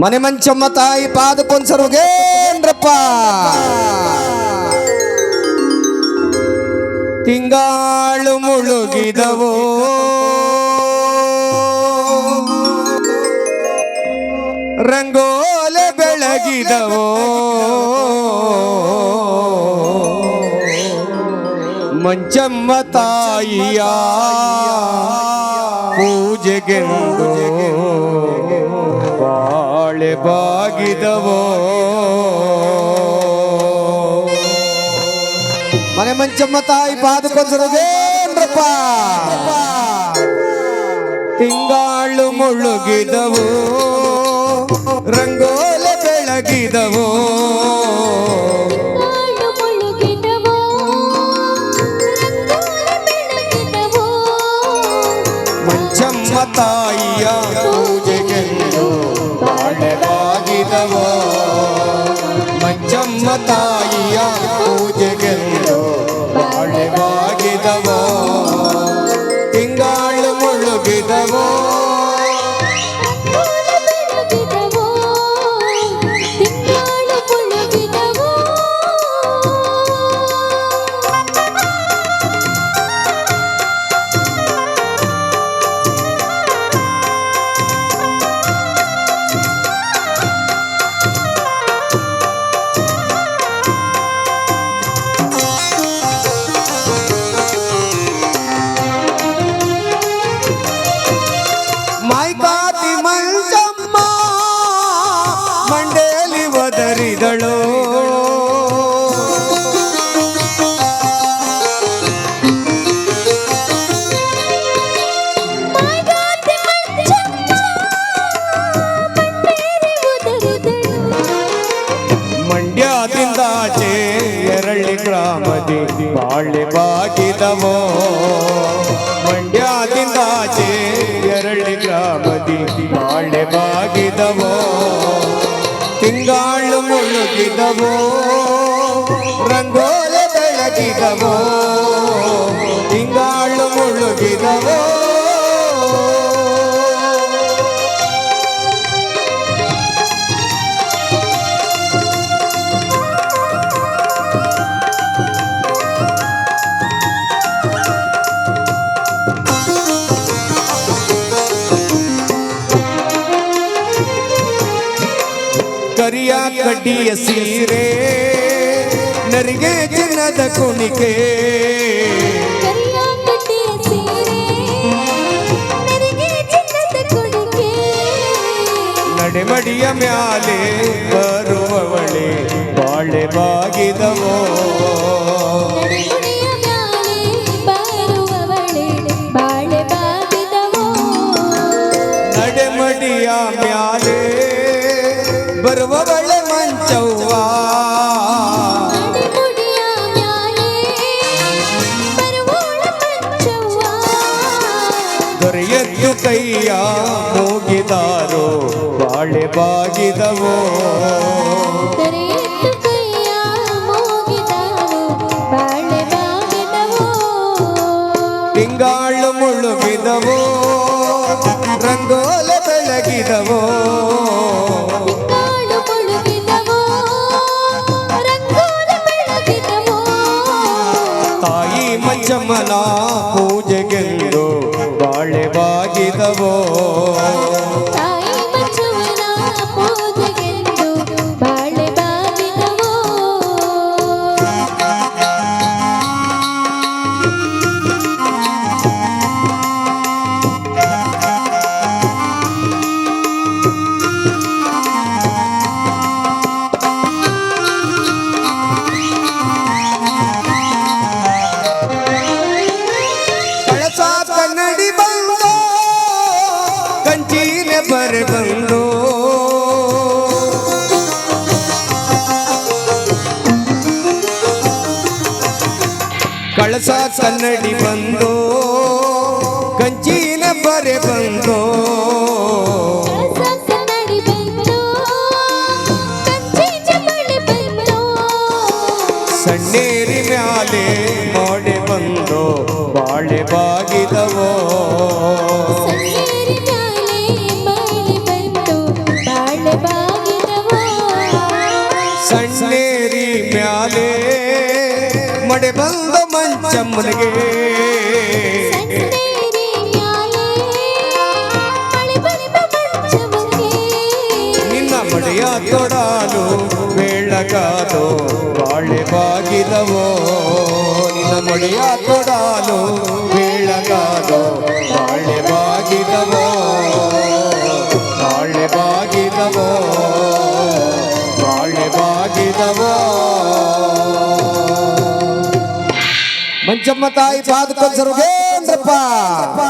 ಮನೆ ಮಂಚಮ್ಮ ತಾಯಿ ಪಾದಕ್ಕೊಂದ್ಸರುಗೇನ್ರಪ್ಪ ತಿಂಗಾಳು ಮುಳುಗಿದವೋ. ರಂಗೋಲೆ ಬೆಳಗಿದವೋ. ಮಂಚಮ್ಮ ತಾಯಿಯ ಪೂಜೆಗೆಂದು. ಬಾಳೆ ಬಾಗಿದವೋ ಮನೆ ಮಂಚಮ್ಮ ತಾಯಿ ಪಾದಕೊಂದ್ರಪ್ಪ ತಿಂಗಾಳು ಮುಳುಗಿದವು ರಂಗೋಲೆ ಬೆಳಗಿದವು ಕಾಳು ಮುಳುಗಿದವೋ ರಂಗೋಲಿ ಬೆಳಗಿದವೋ ಮಂಚಮ್ಮ ತಾಯಿಯ ಮಂಚಮ್ಮ ತಾಯಿಯ ಪೂಜೆಗೆಂದು ಮಂಡೇಲಿ ಒದರಿದಳು ಮಾಗಾತಿ ಮಂಚಮ್ಮ ಮಂಡೇರಿ ಉದರಿದಳು ಮಂಡ್ಯದಿಂದಾಚೆ ಎರಳ್ಳಿ ಗ್ರಾಮದಿ ಬಾಳೆ ಬಾಗಿದವೋ ಮಂಡ್ಯದಿಂದಾಚೆ ಮುಳುಗಿದವೋ ರಂಗೋಲೆ ಬೆಳಗಿದವೋ ತಿಂಗಾಳು ಮುಳುಗಿದವೋ ಕಡ್ಡಿಯ ಸೀರೆ ನರಿಗೆ ಚಿನ್ನದ ಕುಣಿಕೆ. ಕರಿಯ ಕಟ್ಟಿಯ ಸೀರೆ ನೆರಿಗೆ ಚಿನ್ನದ ಕೊಡುಗೆ ನಡೆಮಡಿಯ ಮ್ಯಾಲೆ ಬರುವವಳೆ ಬಾಳೆ ಬಾಗಿದವೋ. ನಡೆನುಡಿಯ ಮ್ಯಾಲೆ ಬರುವವಳೆ ಬಾಳೆ ಬಾಗಿದವೋ. ನಡೆಮಡಿಯ ಮ್ಯಾಲೆ ಬರುವವಳೆ ಮಂಚವ್ವ ನಡೆನುಡಿಯ ಮ್ಯಾಲೆ ಬರುವವಳ ಮಂಚವ್ವ ದೊರೆಯದ್ದು ಕೈಯ ಹೋಗಿದಾರೋ ಬಾಳೆ ಬಾಗಿದವೋ ತೆರೆಯಿಟ್ಟು ಕೈಯ ಮೂಗಿದವು ಬಾಳೆ ಬಾಗಿದವು ತಿಂಗಾಳು ಮುಳುಗಿದವೋ ರಂಗೋಲೆ ಬೆಳಗಿದವೋ मना ಕಂಚಿನ ಬರೆ ಬಂದು ಕಳಸ ಕನ್ನಡಿ ಬಂದು ಕಂಚಿನ ಬರೆ ಬಂದು. ಸಣ್ಣೇರಿ ಮ್ಯಾಲೆ ಮಂಚವಕ್ಕೆ ನಿನ್ನ ಮಡೆಯ ತೊಡಾಲು ಬೆಳಗಾದೋ ಬಾಳೆ ಬಾಗಿದವೋ ನಿನ್ನ ಮಡೆಯ ತೊಡಾಲು ಬೆಳಗಾದೋ ಬಾಳೆ जब मताई बाद पा